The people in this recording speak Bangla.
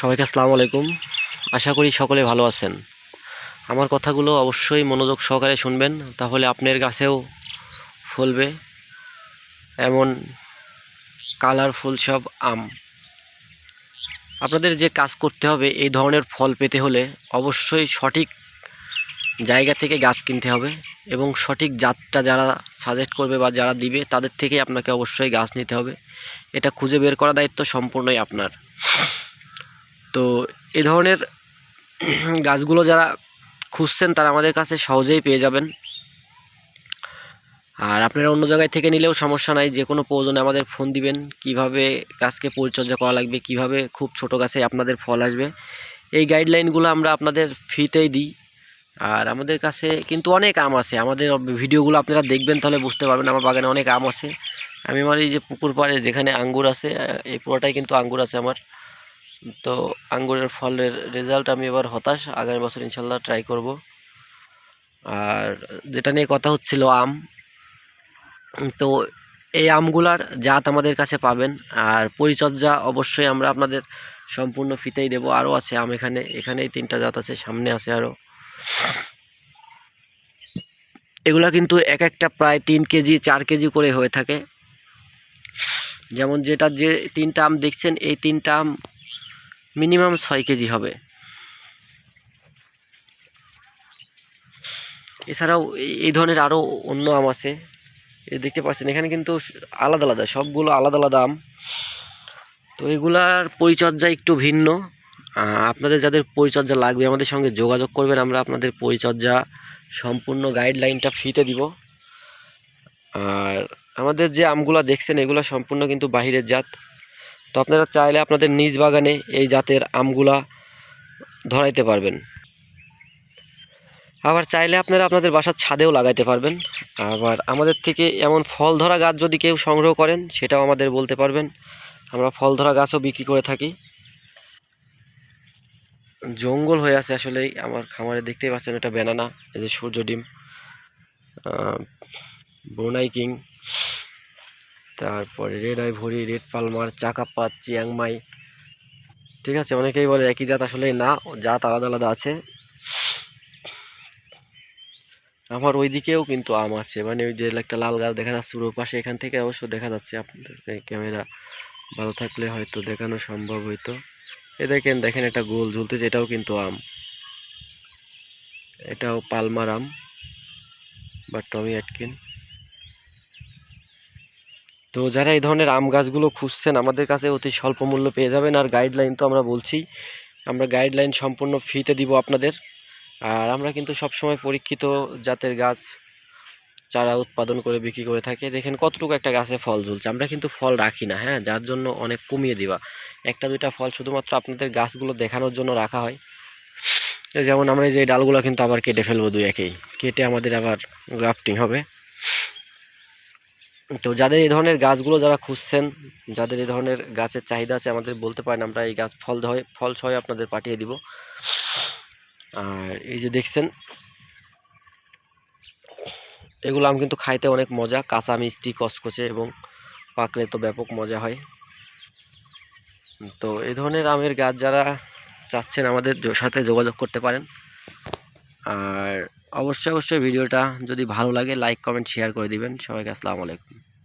সবাইকে আসসালামু আলাইকুম। আশা করি সকলে ভালো আছেন। আমার কথাগুলো অবশ্যই মনোযোগ সহকারে শুনবেন, তাহলে আপনার গাছেও ফলবে। এমন কালারফুল সব আম। আপনাদের যে কাজ করতে হবে, এই ধরনের ফল পেতে হলে অবশ্যই সঠিক জায়গা থেকে গাছ কিনতে হবে এবং সঠিক জাতটা যারা সাজেস্ট করবে বা যারা দিবে, তাদের থেকে আপনাকে অবশ্যই গাছ নিতে হবে। এটা খুঁজে বের করা দায়িত্ব সম্পূর্ণই আপনার। তো এ ধরনের গাছগুলো যারা খুঁজছেন তারা আমাদের কাছে সহজেই পেয়ে যাবেন। আর আপনারা অন্য জায়গায় থেকে নিলেও সমস্যা নাই, যে কোনো প্রয়োজনে আমাদের ফোন দিবেন, কীভাবে গাছকে পরিচর্যা করা লাগবে, কীভাবে খুব ছোট গাছে আপনাদের ফল আসবে। এই গাইডলাইনগুলো আমরা আপনাদের ফ্রিতেই দিই। আর আমাদের কাছে কিন্তু অনেক আম আছে, আমাদের ভিডিওগুলো আপনারা দেখবেন তাহলে বুঝতে পারবেন, আমার বাগানে অনেক আম আছে। আমি আমার এই যে পুকুর পাড়ে যেখানে আঙ্গুর আছে এই পুরোটাই কিন্তু আঙ্গুর আছে আমার। তো আঙ্গুরের ফলের রেজাল্ট আমি এবার হতাশ। আগামী বছর ইনশাল্লাহ ট্রাই করব। আর যেটা নিয়ে কথা হচ্ছিল আম, তো এই আমগুলার জাত আমাদের কাছে পাবেন। আর পরিচর্যা অবশ্যই আমরা আপনাদের সম্পূর্ণ ফিতেই দেবো। আরও আছে আম এখানে, এখানেই তিনটা জাত আছে, সামনে আছে আরও। এগুলা কিন্তু এক একটা প্রায় তিন কেজি, চার কেজি করে হয়ে থাকে। যেমন যেটা যে তিনটা আম দেখছেন, এই তিনটা আম মিনিমাম ছয় কেজি হবে। এছাড়াও এই- ধরনের আরও অন্য আম আছে। দেখতে পাচ্ছেন, এখানে কিন্তু আলাদা আলাদা, সবগুলো আলাদা আলাদা আম। তো এগুলার পরিচর্যা একটু ভিন্ন। আপনাদের যাদের পরিচর্যা লাগবে, আমাদের সঙ্গে যোগাযোগ করবেন, আমরা আপনাদের পরিচর্যা সম্পূর্ণ গাইডলাইনটা ফ্রিতে দিব। আর আমাদের যে আমগুলো দেখছেন, এগুলো সম্পূর্ণ কিন্তু বাহিরের জাত। তো আপনারা চাইলে আপনাদের নিজ বাগানে এই জাতের আমগুলা ধরাইতে পারবেন। আবার চাইলে আপনারা আপনাদের বাসার ছাদেও লাগাইতে পারবেন। আবার আমাদের থেকে এমন ফল ধরা গাছ যদি কেউ সংগ্রহ করেন, সেটাও আমাদের বলতে পারবেন। আমরা ফল ধরা গাছও বিক্রি করে থাকি। জঙ্গল হয়ে আছে আসলেই আমার খামারে দেখতেই পাচ্ছেন এটা ব্যানানা এই যে সূর্য ডিম ব্রুনাই কিং। তারপরে রেড আই ভরি রেড পালমার চাকা চাকাপাত চিয়াংমাই ঠিক আছে, অনেকেই বলে একই জাত আসলে না, জাত আলাদা আলাদা আছে। আমার ওই দিকেও কিন্তু আম আছে মানে ওই যে একটা লাল গাছ দেখা যাচ্ছে পুরো পাশে, এখান থেকে অবশ্য দেখা যাচ্ছে আপনাদের ক্যামেরা ভালো থাকলে হয়তো দেখানো সম্ভব হইতো। এ দেখেন দেখেন একটা গোল ঝুলতেছে, এটাও কিন্তু আম। এটাও পালমার আম, বা টমি অ্যাটকিন তো যারা এই ধরনের আম গাছগুলো খুঁজছেন, আমাদের কাছে অতি স্বল্প মূল্য পেয়ে যাবেন আর গাইডলাইন তো আমরা বলছি। আমরা গাইডলাইন সম্পূর্ণ ফ্রিতে দিব আপনাদের। আর আমরা কিন্তু সবসময় পরীক্ষিত জাতের গাছ চারা উৎপাদন করে বিক্রি করে থাকে। দেখেন কতটুকু একটা গাছে ফল ঝুলছে। আমরা কিন্তু ফল রাখি না হ্যাঁ? যার জন্য অনেক কমিয়ে দিবা একটা, দুইটা ফল শুধুমাত্র আপনাদের গাছগুলো দেখানোর জন্য রাখা হয়। যেমন আমরা যে ডালগুলো কিন্তু আবার কেটে ফেলব দুই একেই। কেটে আমাদের আবার গ্রাফটিং হবে। তো যাদের এই ধরনের গাছগুলো যারা খুঁজছেন, যাদের এই ধরনের গাছের চাহিদা আছে, আমাদের বলতে পারেন আমরা এই গাছ ফল হয় ফল সহ আপনাদের পাঠিয়ে দিব। আর এই যে দেখছেন, এগুলো আম কিন্তু খাইতে অনেক মজা। কাঁচা মিষ্টি, কচকচে এবং পাকলে তো ব্যাপক মজা হয়। তো এই ধরনের আমের গাছ যারা চাচ্ছেন আমাদের সাথে যোগাযোগ করতে পারেন। আর অবশ্যই অবশ্যই ভিডিওটা যদি ভালো লাগে লাইক কমেন্ট শেয়ার করে দিবেন। সবাইকে আসসালামু আলাইকুম।